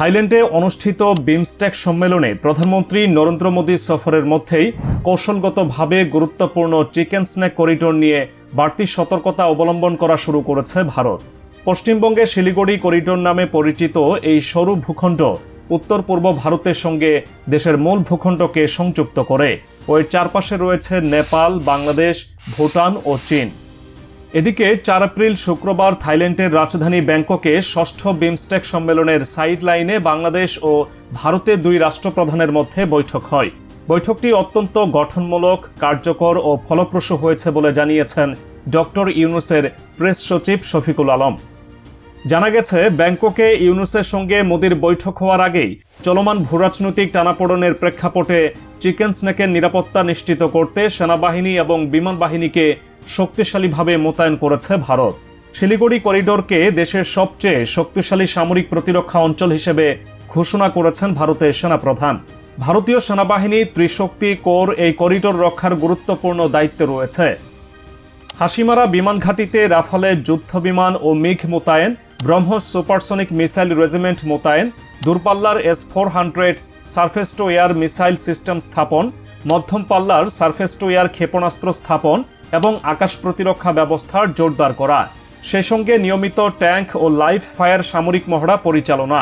থাইল্যান্ডে অনুষ্ঠিত বিমস্টেক সম্মেলনে প্রধানমন্ত্রী নরেন্দ্র মোদী সফরের মধ্যেই কৌশলগতভাবে গুরুত্বপূর্ণ চিকেন স্ন্যাক করিডোর নিয়ে বাড়তি সতর্কতা অবলম্বন করা শুরু করেছে ভারত। পশ্চিমবঙ্গে শিলিগুড়ি করিডোর নামে পরিচিত এই সরু ভূখণ্ড উত্তর পূর্ব ভারতের সঙ্গে দেশের মূল ভূখণ্ডকে সংযুক্ত করে। ওর চারপাশে রয়েছে নেপাল, বাংলাদেশ, ভুটান ও চীন। এদিকে চার এপ্রিল শুক্রবার থাইল্যান্ডের রাজধানী ব্যাংককে ষষ্ঠ বিমস্টেক সম্মেলনের সাইড লাইনে বাংলাদেশ ও ভারতে দুই রাষ্ট্রপ্রধানের মধ্যে বৈঠক হয়। বৈঠকটি অত্যন্ত গঠনমূলক, কার্যকর ও ফলপ্রসূ হয়েছে বলে জানিয়েছেন ডক্টর ইউনুসের প্রেস সচিব শফিকুল আলম। জানা গেছে, ব্যাংককে ইউনুসের সঙ্গে মোদির বৈঠক হওয়ার আগেই চলমান ভূরাজনৈতিক টানাপোড়নের প্রেক্ষাপটে চিকেন স্নেকের নিরাপত্তা নিশ্চিত করতে সেনাবাহিনী এবং বিমান বাহিনীকে শক্তিশালীভাবে মোতায়েন করেছে ভারত। শিলিগুড়ি করিডোরকে দেশের সবচেয়ে শক্তিশালী সামরিক প্রতিরক্ষা অঞ্চল হিসেবে ঘোষণা করেছেন ভারতের সেনাপ্রধান। ভারতীয় সেনাবাহিনী, ত্রিশক্তি, কোর এই করিডোর রক্ষার গুরুত্বপূর্ণ দায়িত্বে রয়েছে। হাসিমারা বিমান ঘাঁটিতে রাফালে যুদ্ধ বিমান ও মিঘ মোতায়েন, ব্রহ্মস সুপারসনিক মিসাইল রেজিমেন্ট মোতায়েন, দূরপাল্লার S four hundred surface air missile system স্থাপন, মধ্যম পাল্লার সার্ফেস এয়ার ক্ষেপণাস্ত্র স্থাপন এবং আকাশ প্রতিরক্ষা ব্যবস্থার জোরদার করা। সে সঙ্গে নিয়মিত ট্যাঙ্ক ও লাইফ ফায়ার সামরিক মহড়া পরিচালনা।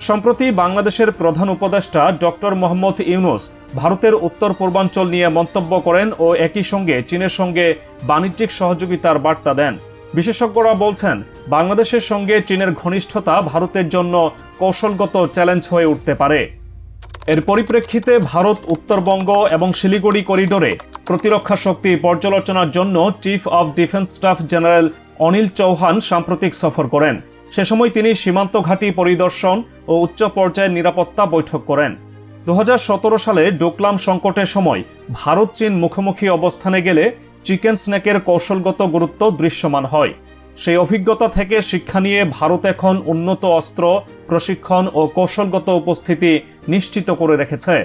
সম্প্রতি বাংলাদেশের প্রধান উপদেষ্টা ডক্টর মোহাম্মদ ইউনুস ভারতের উত্তর পূর্বাঞ্চল নিয়ে মন্তব্য করেন ও একই সঙ্গে চীনের সঙ্গে বাণিজ্যিক সহযোগিতার বার্তা দেন। বিশেষজ্ঞরা বলছেন, বাংলাদেশের সঙ্গে চীনের ঘনিষ্ঠতা ভারতের জন্য কৌশলগত চ্যালেঞ্জ হয়ে উঠতে পারে। এর পরিপ্রেক্ষিতে ভারত, উত্তরবঙ্গ এবং শিলিগুড়ি করিডোরে প্রতিরক্ষা শক্তি পর্যালোচনার জন্য chief of defence staff general Anil Chauhan সাম্প্রতিক সফর করেন। সে সময় তিনি সীমান্ত ঘাঁটি পরিদর্শন ও উচ্চ পর্যায়ের নিরাপত্তা বৈঠক করেন। দু হাজার সতেরো সালে ডোকলাম সংকটের সময় ভারত চীন মুখোমুখি অবস্থানে গেলে চিকেন স্ন্যাকের কৌশলগত গুরুত্ব দৃশ্যমান হয়। সেই অভিজ্ঞতা থেকে শিক্ষা নিয়ে ভারত এখন উন্নত অস্ত্র, প্রশিক্ষণ ও কৌশলগত উপস্থিতি নিশ্চিত করে রেখেছে।